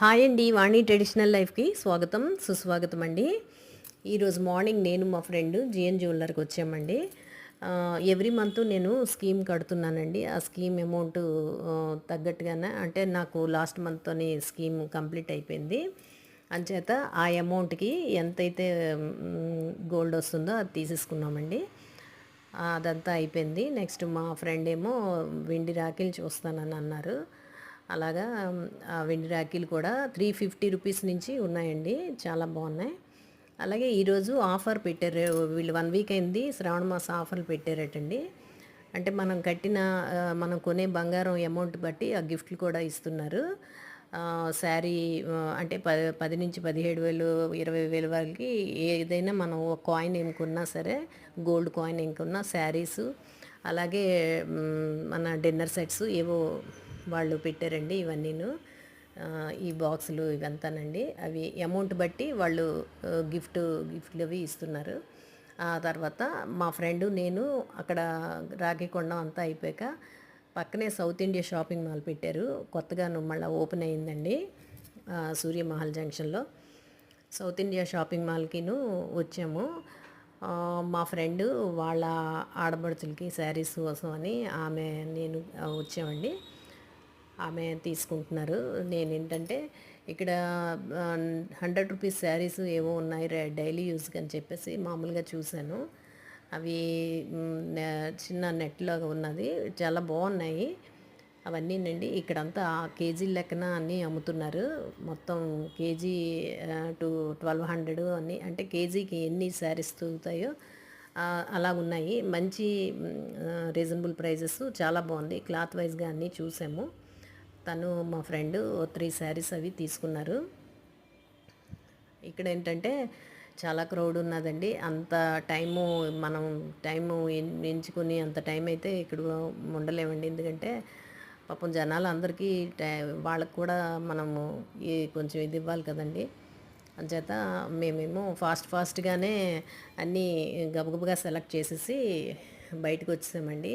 Hi అండి వాణి traditional లైఫ్కి స్వాగతం సుస్వాగతం అండి ఈరోజు మార్నింగ్ నేను మా ఫ్రెండ్ జిఎన్ జ్యువెలర్కి వచ్చామండి. ఎవ్రీ మంత్ నేను స్కీమ్ కడుతున్నానండి. ఆ స్కీమ్ అమౌంట్ తగ్గట్టుగానే అంటే నాకు లాస్ట్ మంత్తోని స్కీమ్ కంప్లీట్ అయిపోయింది. అంచేత ఆ అమౌంట్కి ఎంతైతే గోల్డ్ వస్తుందో అది తీసేసుకున్నామండి. అదంతా అయిపోయింది. నెక్స్ట్ మా ఫ్రెండ్ ఏమో వెండి రాఖీలు చూస్తానని అన్నారు. అలాగా వెండి రాఖీలు కూడా త్రీ ఫిఫ్టీ రూపీస్ నుంచి ఉన్నాయండి. చాలా బాగున్నాయి. అలాగే ఈరోజు ఆఫర్ పెట్టారు వీళ్ళు వన్ వీక్ అయింది శ్రావణ మాసం ఆఫర్లు పెట్టారటండి. అంటే మనం కట్టిన మనం కొనే బంగారం అమౌంట్ బట్టి ఆ గిఫ్ట్లు కూడా ఇస్తున్నారు. శారీ అంటే ప పది నుంచి పదిహేడు వేలు ఇరవై వేల వరకు ఏదైనా మనం కాయిన్ ఎంకున్నా సరే గోల్డ్ కాయిన్ ఎంకున్నా శారీసు శారీస్ అలాగే మన డిన్నర్ సెట్స్ ఏవో వాళ్ళు పెట్టారండి ఇవన్నీను. ఈ బాక్సులు ఇవంతానండి. అవి అమౌంట్ బట్టి వాళ్ళు గిఫ్ట్ గిఫ్ట్లు అవి ఇస్తున్నారు. ఆ తర్వాత మా ఫ్రెండ్ నేను అక్కడ రాగికొండం అంతా అయిపోయాక పక్కనే సౌత్ ఇండియా షాపింగ్ మాల్ పెట్టారు. కొత్తగా మళ్ళీ ఓపెన్ అయిందండి సూర్యమహల్ జంక్షన్లో. సౌత్ ఇండియా షాపింగ్ మాల్కిను వచ్చాము. మా ఫ్రెండ్ వాళ్ళ ఆడబడుచులకి శారీస్ కోసం అని ఆమె నేను వచ్చామండి. ఆమె తీసుకుంటున్నారు. నేను ఏంటంటే ఇక్కడ హండ్రెడ్ రూపీస్ శారీస్ ఏవో ఉన్నాయి డైలీ యూస్కి అని చెప్పేసి మామూలుగా చూశాను. అవి చిన్న నెట్లాగా ఉన్నది. చాలా బాగున్నాయి. అవన్నీనండి ఇక్కడంతా కేజీ లెక్కన అన్నీ అమ్ముతున్నారు. మొత్తం కేజీ టు ట్వెల్వ్ హండ్రెడ్ అన్నీ అంటే కేజీకి ఎన్ని శారీస్ తూగుతాయో అలా ఉన్నాయి మంచి రీజనబుల్ ప్రైజెస్. చాలా బాగుంది. క్లాత్ వైజ్గా అన్నీ చూసాము. తను మా ఫ్రెండ్ త్రీ శారీస్ అవి తీసుకున్నారు. ఇక్కడ ఏంటంటే చాలా క్రౌడ్ ఉన్నదండి. అంత టైము మనం టైము ఎంచుకుని అంత టైం అయితే ఇక్కడ ఉండలేమండి. ఎందుకంటే పాపం జనాలు అందరికీ టై- వాళ్ళకు కూడా మనము ఈ కొంచెం ఇది ఇవ్వాలి కదండి. అంచేత మేమేమో ఫాస్ట్ ఫాస్ట్గానే అన్నీ గబగబగా సెలెక్ట్ చేసేసి బయటకు వచ్చేసామండి